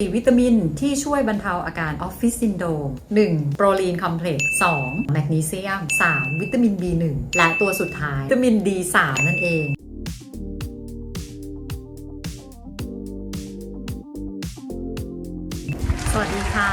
วิตามินที่ช่วยบรรเทาอาการออฟฟิศซินโดรม 1. โปรลีนคอมเพล็กซ์ 2. แมกนีเซียม 3. วิตามิน B1 และตัวสุดท้าย วิตามิน D3 นั่นเองสวัสดีค่ะ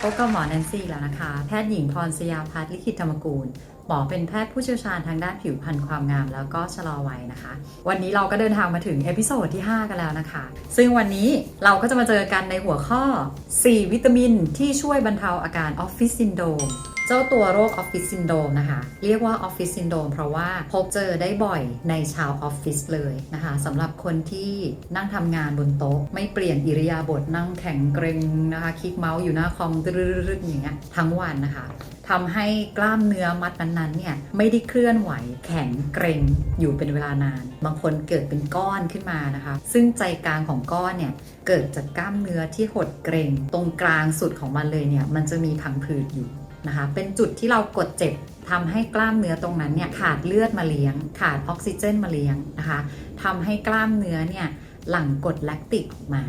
พบกับหมอแนนซี่แล้วนะคะ แพทย์หญิงพรสยาพัฒน์ลิขิตธรรมกูล หมอเป็นแพทย์ผู้เชี่ยวชาญทางด้านผิวพรรณความงาม แล้วก็ชะลอวัยนะคะ วันนี้เราก็เดินทางมาถึงเอพิโซดที่ 5 กันแล้วนะคะ ซึ่งวันนี้เราก็จะมาเจอกันในหัวข้อ 4 วิตามินที่ช่วยบรรเทาอาการออฟฟิศซินโดรม เจ้าตัวโรคออฟฟิศซินโดมนะคะ เรียกว่าออฟฟิศซินโดมเพราะว่าพบเจอได้บ่อยในชาวออฟฟิศเลยนะคะสำหรับคนที่นั่งทำงานบนโต๊ะ ไม่เปลี่ยนอิริยาบถนั่งแข็งเกรงนะคะคลิกเมาส์อยู่หน้าคอมตรึดๆอย่างเงี้ยทั้งวันนะคะทำให้กล้ามเนื้อมัดนั้นๆเนี่ยไม่ได้เคลื่อนไหวแข็งเกร็งอยู่เป็นเวลานาน บางคนเกิดเป็นก้อนขึ้นมานะคะ ซึ่งใจกลางของก้อนเนี่ยเกิดจากกล้ามเนื้อที่หดเกร็ง ตรงกลางสุดของมันเลยเนี่ยมันจะมีพังผืดอยู่ นะคะ เป็นจุดที่เรากดเจ็บทำให้กล้ามเนื้อตรงนั้นเนี่ยขาดเลือดมาเลี้ยง ขาดออกซิเจนมาเลี้ยงนะคะทำให้กล้ามเนื้อเนี่ยหลั่งกรดแลคติกออกมา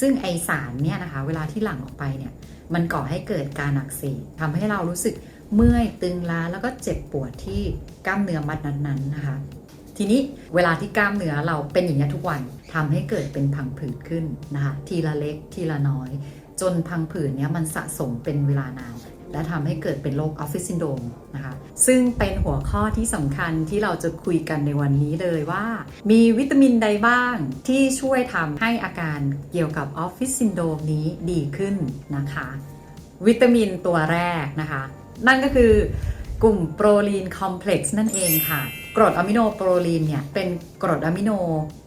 ซึ่งไอสารเนี่ยนะคะเวลาที่หลั่งออกไปเนี่ยมันก่อให้เกิดการอักเสบทำให้เรารู้สึกเมื่อยตึงล้าแล้วก็เจ็บปวดที่กล้ามเนื้อมัดนั้นๆนะคะ ทีนี้เวลาที่กล้ามเนื้อเราเป็นอย่างนี้ทุกวันทำให้เกิดเป็นพังผืดขึ้นนะคะทีละเล็กทีละน้อย จนพังผืดเนี้ยมันสะสมเป็นเวลานาน และทำให้เกิดเป็นโรคออฟฟิศซินโดมนะคะ ซึ่งเป็นหัวข้อที่สำคัญที่เราจะคุยกันในวันนี้เลยว่า มีวิตามินใดบ้างที่ช่วยทำให้อาการเกี่ยวกับออฟฟิศซินโดมนี้ดีขึ้นนะคะ วิตามินตัวแรกนะคะ นั่นก็คือ กลุ่มโปรลีนคอมเพล็กซ์นั่นเองค่ะกรดอะมิโนโปรลีนเนี่ยเป็นกรดอะมิโน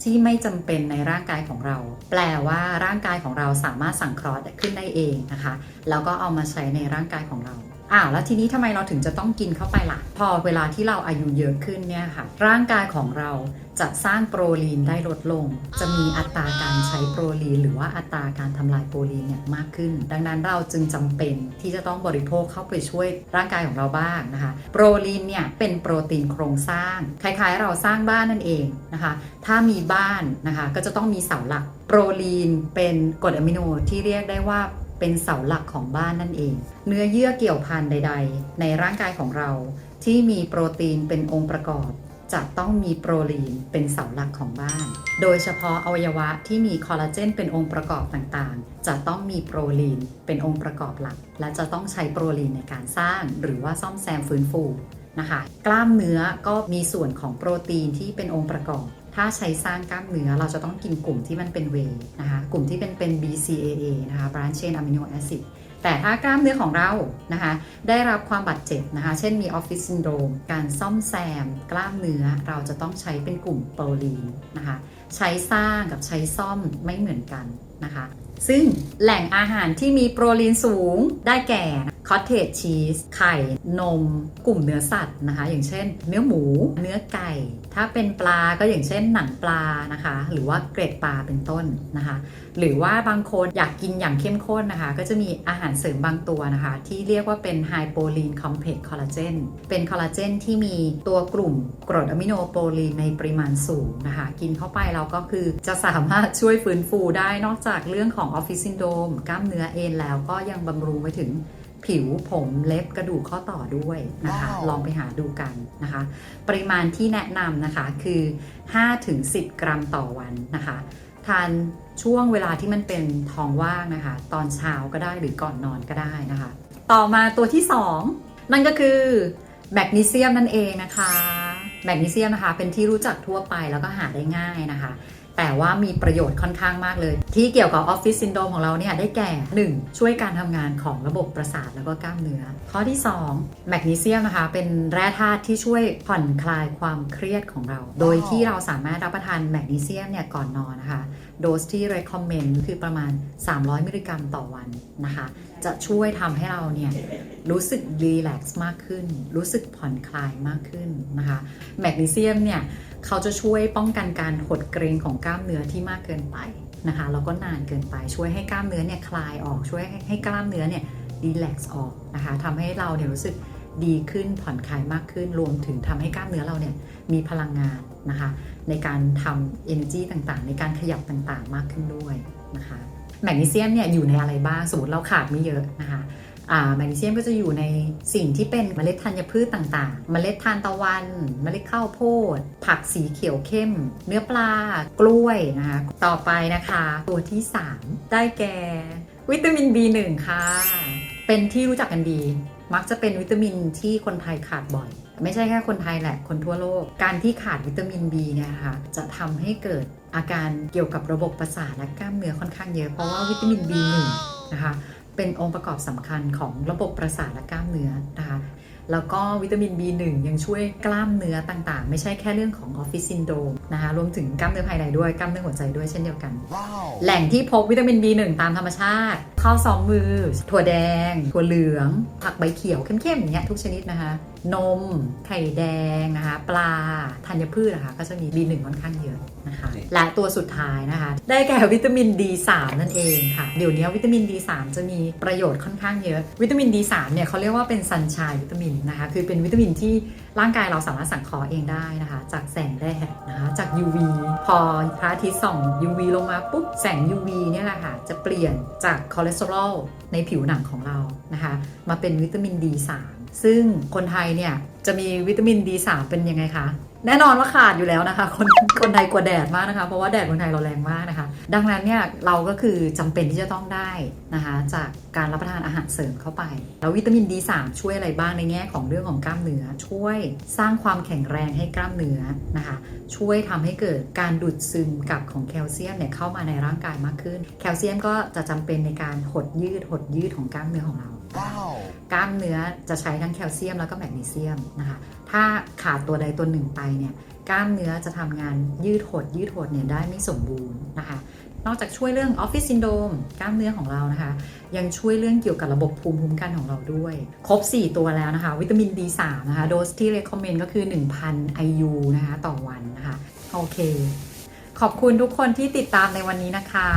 ที่ไม่จำเป็นในร่างกายของเรา แปลว่าร่างกายของเราสามารถสังเคราะห์ขึ้นได้เองนะคะ แล้วก็เอามาใช้ในร่างกายของเรา อ้าวแล้วทีนี้ทำไมเราถึงจะต้องกินเข้าไปล่ะ พอเวลาที่เราอายุเยอะขึ้นเนี่ยค่ะ ร่างกายของเราจะสร้างโปรลีนได้ลดลง จะมีอัตราการใช้โปรลีน หรือว่าอัตราการทำลายโปรลีนเนี่ยมากขึ้น ดังนั้นเราจึงจำเป็นที่จะต้องบริโภคเข้าไปช่วยร่างกายของเราบ้างนะคะ โปรลีนเนี่ยเป็นโปรตีนโครงสร้าง คล้ายๆ เราสร้างบ้านนั่นเองนะคะ ถ้ามีบ้านนะคะก็จะต้องมีเสาหลักโปรลีนเป็นกรดอะมิโนที่เรียกได้ว่า เป็นเสาหลักของบ้านนั่นเอง เนื้อเยื่อเกี่ยวพันใด ๆ ในร่างกายของเรา ที่มีโปรตีนเป็นองค์ประกอบ จะต้องมีโปรลีนเป็นเสาหลักของบ้าน โดยเฉพาะอวัยวะที่มีคอลลาเจนเป็นองค์ประกอบต่างๆ จะต้องมีโปรลีนเป็นองค์ประกอบหลัก และจะต้องใช้โปรลีนในการสร้าง หรือว่าซ่อมแซมฟื้นฟูนะคะ กล้ามเนื้อก็มีส่วนของโปรตีนที่เป็นองค์ประกอบ ถ้าใช้สร้างกล้ามเนื้อเราจะต้องกินกลุ่มที่มันเป็นเวย์นะคะกลุ่มที่เป็นเป็น BCAA นะคะ branch chain amino acid แต่ถ้ากล้ามเนื้อของเรานะคะ ได้รับความบาดเจ็บนะคะ เช่นมีออฟฟิศซินโดรมการซ่อมแซม กล้ามเนื้อเราจะต้องใช้เป็นกลุ่มโปรลีนนะคะ ใช้สร้างกับใช้ซ่อมไม่เหมือนกันนะคะ ซึ่งแหล่งอาหารที่มีโปรลีนสูงได้แก่คอตเทจชีสไข่ นม กลุ่มเนื้อสัตว์นะคะ อย่างเช่น เนื้อหมู เนื้อไก่ ถ้าเป็นปลาก็อย่างเช่นหนังปลานะคะ หรือว่าเกร็ดปลาเป็นต้นนะคะ หรือว่าบางคนอยากกินอย่างเข้มข้นนะคะ ก็จะมีอาหารเสริมบางตัวนะคะ ที่เรียกว่าเป็นไฮโปลีนคอมเพล็กซ์คอลลาเจนเป็นคอลลาเจนที่มีตัวกลุ่มกรดอะมิโนโปรลีนในปริมาณสูงนะคะ กินเข้าไปเราก็คือจะสามารถช่วยฟื้นฟูได้นอกจากเรื่องของออฟฟิศซินโดมกล้ามเนื้อเอ็นแล้วก็ยังบำรุงไปถึง ผิวผมเล็บกระดูกข้อต่อด้วยนะคะว้าวลองไปหาดูกันนะคะ ปริมาณที่แนะนำนะคะคือ 5-10 กรัมต่อวันนะคะ ทานช่วงเวลาที่มันเป็นท้องว่างนะคะ ตอนเช้าก็ได้หรือก่อนนอนก็ได้นะคะ ต่อมาตัวที่ 2 นั่นก็คือแมกนีเซียมนั่นเองนะคะ แมกนีเซียมนะคะเป็นที่รู้จักทั่วไปแล้วก็หาได้ง่ายนะคะ แต่ว่ามีประโยชน์ค่อนข้างมากเลย ที่เกี่ยวกับออฟฟิศซินโดรมของเราเนี่ยได้แก่ 1. ช่วยการทำงานของระบบประสาทแล้วก็กล้ามเนื้อ ข้อที่ 2 แมกนีเซียมนะคะ เป็นแร่ธาตุที่ช่วยผ่อนคลายความเครียดของเรา โดยที่เราสามารถรับประทานแมกนีเซียมเนี่ยก่อนนอนนะคะ โดสที่ recommend คือประมาณ 300 มิลลิกรัมต่อวันนะคะ จะช่วยทำให้เราเนี่ยรู้สึกรีแลกซ์มากขึ้น รู้สึกผ่อนคลายมากขึ้นนะคะแมกนีเซียมเนี่ยเขาจะช่วยป้องกันการหดเกรงของกล้ามเนื้อที่มากเกินไปนะคะแล้วก็นานเกินไปช่วยให้กล้ามเนื้อเนี่ยคลายออกช่วยให้ใหกล้ามเนื้อเนี่ยรีแลกซ์ออกนะคะทำให้เราเนี่ยรู้สึกดีขึ้นผ่อนคลายมากขึ้นรวมถึงทำให้กล้ามเนื้อเราเนี่ยมีพลังงานนะคะ ในการทำ energy ต่างๆ ในการขยับต่างๆ มากขึ้นด้วยนะคะแมกนีเซียมเนี่ยอยู่ในอะไรบ้าง สมมติเราขาดไม่เยอะนะคะแมกนีเซียมก็จะอยู่ในสิ่งที่เป็นเมล็ดธัญพืชต่างๆ เมล็ดทานตะวัน เมล็ดข้าวโพด ผักสีเขียวเข้ม เนื้อปลากล้วยนะคะ ต่อไปนะคะ ตัวที่ 3 ได้แก่ วิตามิน B1 ค่ะ เป็นที่รู้จักกันดี มักจะเป็นวิตามินที่คนไทยขาดบ่อย ไม่ใช่แค่คนไทยแหละ คนทั่วโลก การที่ขาดวิตามิน B เนี่ยค่ะ จะทำให้เกิดอาการเกี่ยวกับระบบประสาทและกล้ามเนื้อค่อนข้างเยอะ เพราะว่าวิตามิน B1 นะคะ เป็นองค์ประกอบสำคัญของระบบประสาทและกล้ามเนื้อนะคะ แล้วก็วิตามิน B1 ยังช่วยกล้ามเนื้อต่างๆ ไม่ใช่แค่เรื่องของออฟฟิศซินโดรมนะคะรวมถึงกล้ามเนื้อภายในด้วยกล้ามเนื้อหัวใจด้วยเช่นเดียวกัน Wow. แหล่งที่พบวิตามิน B1 ตามธรรมชาติข้าวซองมือ ถั่วแดง ถั่วเหลือง ผักใบเขียวเข้มๆอย่างเงี้ยทุกชนิดนะคะ นม ไข่แดงนะคะปลาธัญพืชนะคะก็จะมี B1 ค่อนข้างเยอะนะคะนี่และตัวสุดท้ายนะคะ ได้แก่วิตามิน D3 นั่นเองค่ะ เดี๋ยวนี้วิตามิน D3 จะมีประโยชน์ค่อนข้างเยอะ วิตามิน D3 เนี่ยเขาเรียกว่าเป็นซันชายวิตามินนะคะคือเป็นวิตามินที่ร่างกายเราสามารถสังเคราะห์เองได้นะคะ จากแสงแดดนะคะจาก UV พอพระอาทิตย์ส่อง UV ลงมาปุ๊บแสง UV เนี่ยแหละค่ะจะเปลี่ยนจากคอเลสเตอรอลในผิวหนังของเรานะคะมาเป็นวิตามิน D3 ซึ่งคนไทยเนี่ยจะมีวิตามิน D3 เป็นยังไงคะ แน่นอนว่าขาดอยู่แล้วนะคะ คนคนไทยกลัวแดดมากนะคะ เพราะว่าแดดเมืองไทยเราแรงมากนะคะ ดังนั้นเนี่ยเราก็คือจำเป็นที่จะต้องได้นะคะ จากการรับประทานอาหารเสริมเข้าไป แล้ววิตามิน D3 ช่วยอะไรบ้างในแง่ของเรื่องของกล้ามเนื้อ ช่วยสร้างความแข็งแรงให้กล้ามเนื้อนะคะ ช่วยทำให้เกิดการดูดซึมกับของแคลเซียมเนี่ยเข้ามาในร่างกายมากขึ้น แคลเซียมก็จะจำเป็นในการหดยืดหดยืดของกล้ามเนื้อของเรา Wow. กล้ามเนื้อจะใช้ทั้งแคลเซียมแล้วก็แมกนีเซียมนะคะ ถ้าขาดตัวใดตัวหนึ่งไปเนี่ยกล้ามเนื้อจะทำงานยืดหด ยืดหดเนี่ยได้ไม่สมบูรณ์นะคะ นอกจากช่วยเรื่องออฟฟิศซินโดมกล้ามเนื้อของเรานะคะ ยังช่วยเรื่องเกี่ยวกับระบบภูมิคุ้มกันของเราด้วย ครบ 4 ตัวแล้วนะคะ วิตามิน D3 นะคะ โดสที่ recommend ก็คือ 1,000 IU นะคะต่อวันนะคะ โอเค ขอบคุณทุกคนที่ติดตามในวันนี้นะคะ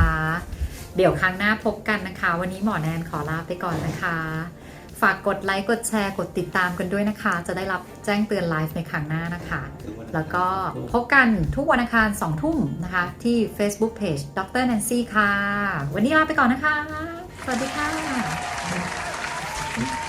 เดี๋ยวครั้งหน้าพบกันนะคะ วันนี้หมอแนนขอลาไปก่อนนะคะ ฝากกดไลค์กดแชร์กดติดตามกันด้วยนะคะ จะได้รับแจ้งเตือนไลฟ์ในครั้งหน้านะคะ แล้วก็พบกันทุกวันอังคาร2ทุ่มนะคะ ที่ Facebook Page ดร Nancy ค่ะ วันนี้ลาไปก่อนนะคะ สวัสดีค่ะ